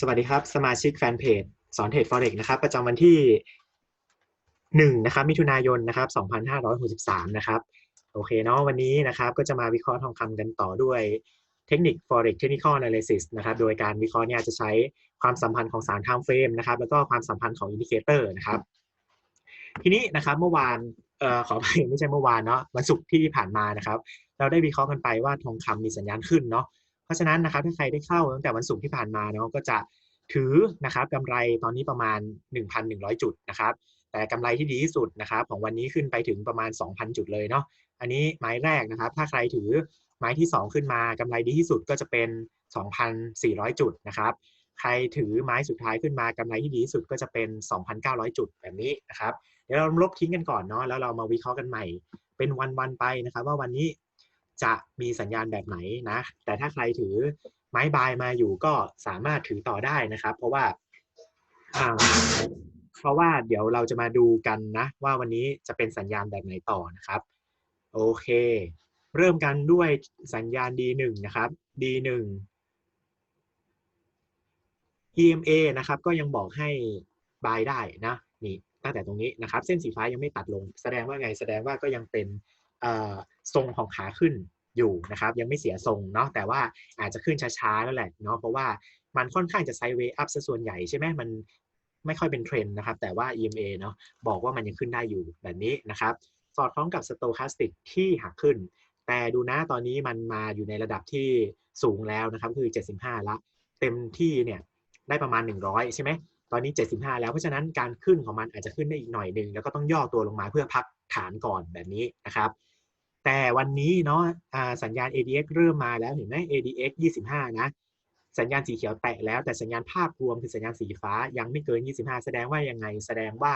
สวัสดีครับ สมาชิกแฟนเพจสอนเทรด Forex นะครับ ประจำวันที่หนึ่งนะครับมิถุนายนนะครับสองพันห้าร้อยหกสิบสามนะครับโอเคเนาะวันนี้นะครับก็จะมาวิเคราะห์ทองคำกันต่อด้วยเทคนิค Forex Technical Analysis นะครับโดยการวิเคราะห์เนี่ยจะใช้ความสัมพันธ์ของสาร time frame นะครับแล้วก็ความสัมพันธ์ของอินดิเคเตอร์นะครับ ทีนี้นะครับเมื่อวานเอ่อขอไปไม่ใช่เมื่อวานเนาะวันศุกร์ที่ผ่านมานะครับ เราได้วิเคราะห์กันไปว่าทองคำมีสัญญาณขึ้นเนาะ เพราะฉะนั้นนะครับถ้าใครได้เข้าตั้งแต่วันศุกร์ที่ผ่านมาเนาะก็จะถือนะครับกำไรตอนนี้ประมาณ 1,100 จุดนะครับแต่กำไรที่ดีที่สุดนะครับของวันนี้ขึ้นไปถึงประมาณ 2,000 จุดเลยเนาะอันนี้ไม้แรกนะครับ ถ้าใครถือไม้ที่ 2 ขึ้นมากำไรดีที่สุดก็จะเป็น 2,400 จุดนะครับใครถือไม้สุดท้ายขึ้นมากำไรที่ดีที่สุดก็จะเป็น 2,900 จุดแบบนี้นะครับเดี๋ยวเราลบทิ้งกันก่อนเนาะแล้วเรามาวิเคราะห์กันใหม่ เป็นวันๆไปนะครับ ว่าวันนี้ จะมีสัญญาณแบบไหนนะ แต่ถ้าใครถือไม้บายมาอยู่ก็สามารถถือต่อได้นะครับ เพราะว่าเพราะว่าเดี๋ยวเราจะมาดูกันนะ ว่าวันนี้จะเป็นสัญญาณแบบไหนต่อนะครับ โอเค เริ่มกันด้วยสัญญาณ D1 นะครับ D1 EMA นะครับ ก็ยังบอกให้บายได้นะนี่ตั้งแต่ตรงนี้นะครับ เส้นสีฟ้ายังไม่ตัดลง แสดงว่าไงแสดงว่าก็ยังเป็น ทรงของขาขึ้นอยู่นะครับ ยังไม่เสียทรงเนาะแต่ว่าอาจจะขึ้นช้าๆแล้วแหละเนาะเพราะว่ามันค่อนข้างจะไซด์เวย์อัพซะส่วนใหญ่ใช่ไหมมันไม่ค่อยเป็นเทรนด์นะครับ แต่ว่า EMA เนาะบอกว่ามันยังขึ้นได้อยู่แบบนี้นะครับ สอดคล้องกับสโต c าสติกที่หักขึ้น แต่ดูนะตอนนี้มันมาอยู่ในระดับที่สูงแล้วนะครับ คือ 75 ละ เต็มที่เนี่ยได้ประมาณ 100 ใช่ไหมตอนนี้ 75 แล้วเพราะฉะนั้นการขึ้นของมันอาจจะขึ้นได้อีกหน่อยหนึ่งแล้วก็ต้องย่อตัวลงมาเพื่อพักฐานก่อนแบบนี้นะครับ แต่วันนี้เนาะสัญญาณ ADX เริ่มมาแล้วเห็นไหม ADX 25 นะ สัญญาณสีเขียวแตะแล้วแต่สัญญาณภาพรวมคือสัญญาณสีฟ้ายังไม่เกิน 25 แสดงว่ายังไง แสดงว่า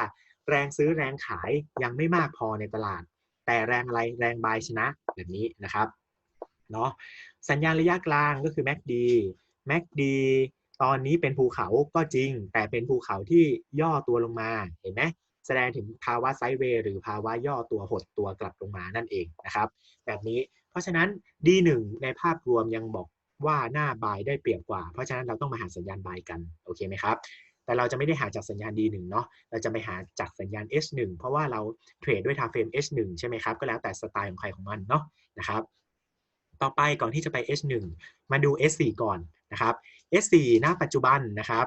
แรงซื้อแรงขายยังไม่มากพอในตลาด แต่แรงอะไรแรงบายชนะแบบนี้นะครับเนาะสัญญาณระยะกลางก็คือ MACD MACD ตอนนี้เป็นภูเขาก็จริง แต่เป็นภูเขาที่ย่อตัวลงมาเห็นไหม แสดงถึงภาวะไซด์เวย์หรือภาวะย่อตัวหดตัวกลับลงมานั่นเองนะครับ แบบนี้เพราะฉะนั้น D1 ในภาพรวมยังบอกว่าหน้าบายได้เปรียบกว่า เพราะฉะนั้นเราต้องมาหาสัญญาณบายกันโอเคไหมครับแต่เราจะไม่ได้หาจากสัญญาณ D1 เนาะเราจะไปหาจากสัญญาณ H1 เพราะว่าเราเทรดด้วย time frame H1 ใช่ไหมครับก็แล้วแต่สไตล์ของใครของมันเนาะนะครับต่อไปก่อนที่จะไป H1 มาดู S4 ก่อนนะครับ S4 ณปัจจุบันนะครับ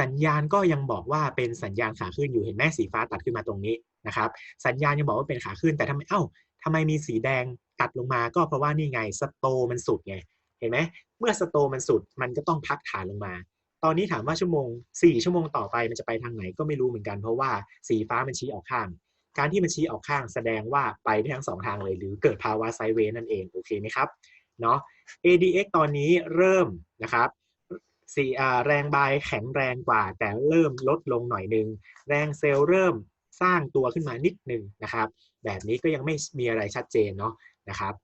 สัญญาณก็ยังบอกว่าเป็นสัญญาณขาขึ้นอยู่เห็นไหมสีฟ้าตัดขึ้นมาตรงนี้นะครับ สัญญาณยังบอกว่าเป็นขาขึ้น แต่ทำไมเอ้าทำไมมีสีแดงตัดลงมาก็เพราะว่านี่ไงสโตมันสุดไงเห็นไหมเมื่อสโตมันสุดมันก็ต้องพักฐานลงมา ตอนนี้ถามว่าชั่วโมง 4 ชั่วโมงต่อไปมันจะไปทางไหนก็ไม่รู้เหมือนกันเพราะว่าสีฟ้ามันชี้ออกข้าง การที่มันชี้ออกข้างแสดงว่าไปได้ทั้งสองทางเลย หรือเกิดภาวะไซเวย์นั่นเองโอเคไหมครับเนาะ ADX ตอนนี้เริ่มนะครับ สีแรงบายแข็งแรงกว่า แต่เริ่มลดลงหน่อยนึง แรงเซลล์เริ่มสร้างตัวขึ้นมานิดนึงนะครับ แบบนี้ก็ยังไม่มีอะไรชัดเจนเนาะนะครับ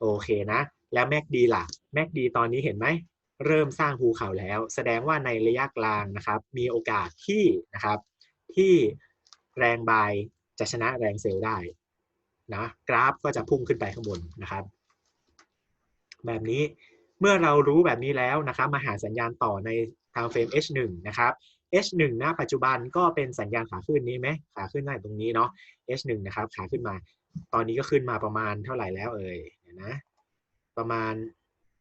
โอเคนะ แล้ว MACD ล่ะ MACD ตอนนี้เห็นไหมเริ่มสร้างภูเขาแล้ว แสดงว่าในระยะกลางนะครับ มีโอกาสที่นะครับ ที่แรงบายจะชนะแรงเซลล์ได้นะกราฟก็จะพุ่งขึ้นไปข้างบนนะครับ แบบนี้ มื่อเรารู้แบบนี้แล้วนะครับมาหาสัญญาณต่อใน time frame H1 นะครับ H1 ณปัจจุบันก็เป็นสัญญาณขาขึ้นนี้ไหมขาขึ้นได้ตรงนี้เนาะ H1 นะครับขาขึ้นมา ตอนนี้ก็ขึ้นมาประมาณเท่าไหร่แล้วเอ่ยนะประมาณ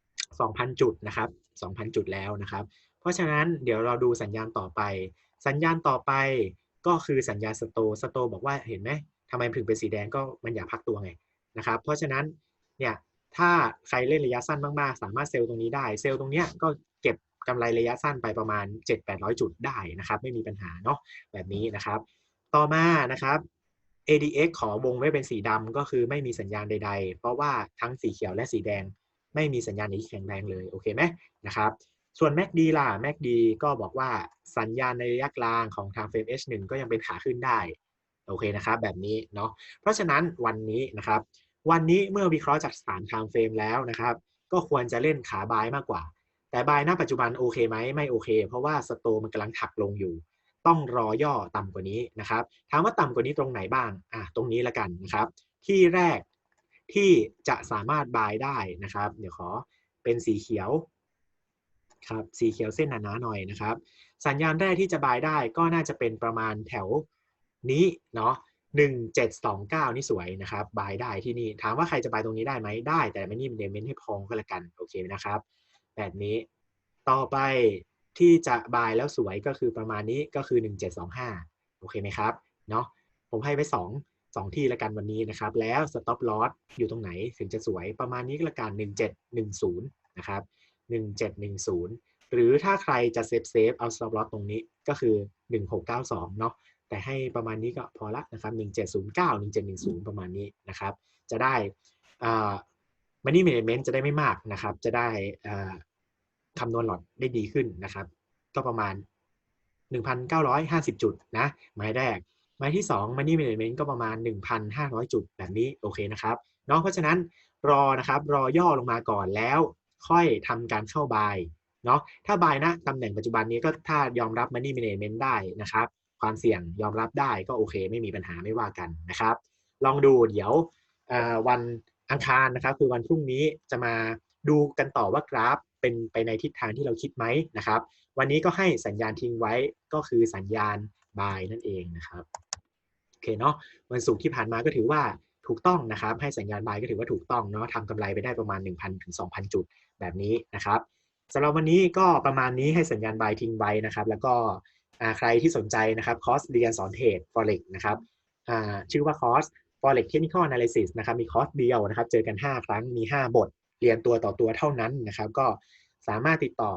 2,000 จุดนะครับ 2,000 จุดแล้วนะครับ เพราะฉะนั้นเดี๋ยวเราดูสัญญาณต่อไป สัญญาณต่อไปก็คือสัญญาณสโตสโตบอกว่าเห็นไหมทำไมถึงเป็นสีแดงก็มันอยากพักตัวไงนะครับ เพราะฉะนั้นเนี่ย ถ้าใครเล่นระยะสั้นมาก ๆ สามารถเซลล์ตรงนี้ได้ เซลล์ตรงเนี้ยก็เก็บกำไรระยะสั้นไปประมาณ 7-800 จุดได้นะครับ ไม่มีปัญหาเนาะแบบนี้นะครับ ต่อมานะครับ ADX ขอวงไว้เป็นสีดำก็คือไม่มีสัญญาณใด ๆ เพราะว่าทั้งสีเขียวและสีแดง ไม่มีสัญญาณที่แข็งแรงเลยโอเคไหมนะครับส่วน MACD ล่ะ MACD ก็บอกว่าสัญญาณในระยะกลางของทาง frame H1 ก็ยังเป็นขาขึ้นได้ โอเคนะครับ แบบนี้เนาะเพราะฉะนั้นวันนี้นะครับ วันนี้เมื่อวิเคราะห์จากสาม time frame แล้วนะครับ ก็ควรจะเล่นขาบายมากกว่า แต่บายณปัจจุบันโอเคไหมไม่โอเค เพราะว่าสโตมันกำลังถักลงอยู่ ต้องรอย่อต่ำกว่านี้นะครับถามว่าต่ำกว่านี้ตรงไหนบ้างอะตรงนี้ละกันนะครับ ที่แรกที่จะสามารถบายได้นะครับ เดี๋ยวขอเป็นสีเขียวครับสีเขียวเส้นหนาๆหน่อยนะครับ สัญญาณแรกที่จะบายได้ก็น่าจะเป็นประมาณแถวนี้เนาะ หนึ่งเจ็ดสองเก้านี่สวยนะครับบายได้ที่นี่ ถามว่าใครจะบายตรงนี้ได้ไหมได้ แต่ไม่นี่เดเมนให้พองก็แล้วกัน โอเคนะครับ แบบนี้ต่อไปที่จะบายแล้วสวยก็คือประมาณนี้ก็คือ 1725 โอเคไหมครับเนาะผมให้ไว้2 2ที่ละกันวันนี้นะครับ แล้ว stop loss อยู่ตรงไหนถึงจะสวยประมาณนี้ก็ละกัน 1710 นะครับ 1710 หรือถ้าใครจะเซฟเซฟเอา stop loss ตรงนี้ก็คือ 1692 เนาะ แต่ให้ประมาณนี้ก็พอละนะครับ 1709 1710 ประมาณนี้นะครับ จะได้ money management จะได้ไม่มากนะครับ จะได้คำนวณหลอดได้ดีขึ้นนะครับ ก็ประมาณ 1,950 จุดนะไม้แรกไม้ที่ 2 Money Management ก็ประมาณ 1,500 จุดแบบนี้โอเคนะครับเนาะเพราะฉะนั้นรอนะครับรอย่อลงมาก่อนแล้ว ค่อยทำการเข้าบายเนาะถ้าบายนะตำแหน่งปัจจุบันนี้ก็ถ้ายอมรับ Money Management ได้นะครับ ความเสี่ยงยอมรับได้ก็โอเค ไม่มีปัญหาไม่ว่ากันนะครับ ลองดูเดี๋ยววันอังคารนะครับ คือวันพรุ่งนี้จะมาดูกันต่อว่ากราฟเป็นไปในทิศทางที่เราคิดไหมนะครับ วันนี้ก็ให้สัญญาณทิ้งไว้ก็คือสัญญาณบายนั่นเองนะครับโอเคเนาะวันศุกร์ที่ผ่านมาก็ถือว่าถูกต้องนะครับ ให้สัญญาณบายก็ถือว่าถูกต้องเนาะทำกำไรไปได้ประมาณ 1,000ถึง2,000 จุดแบบนี้นะครับสำหรับวันนี้ก็ประมาณนี้ให้สัญญาณบายทิ้งไว้นะครับ แล้วก็ ใครที่สนใจนะครับคอร์สเรียนสอนเทรด forex นะครับชื่อว่าคอร์ส forex technical analysis นะครับมีคอร์สเดียวนะครับ เจอกัน 5 ครั้งมี 5 บท เรียนตัวต่อตัวเท่านั้นนะครับ ก็สามารถติดต่อ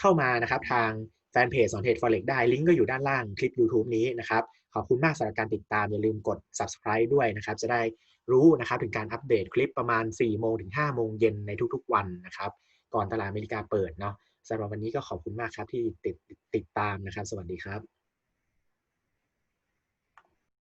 เข้ามานะครับ ทางแฟนเพจสอนเทรด forex ได้ลิงก์ก็อยู่ด้านล่างคลิป YouTube นี้นะครับ ขอบคุณมากสำหรับการติดตาม อย่าลืมกด subscribe ด้วยนะครับ จะได้รู้นะครับถึงการอัปเดตคลิปประมาณ 4 โมงถึง 5 โมงเย็นในทุกๆ วันนะครับ ก่อนตลาดอเมริกาเปิดเนาะ สำหรับวันนี้ก็ขอบคุณมากครับที่ติดติดตามนะครับ สวัสดีครับ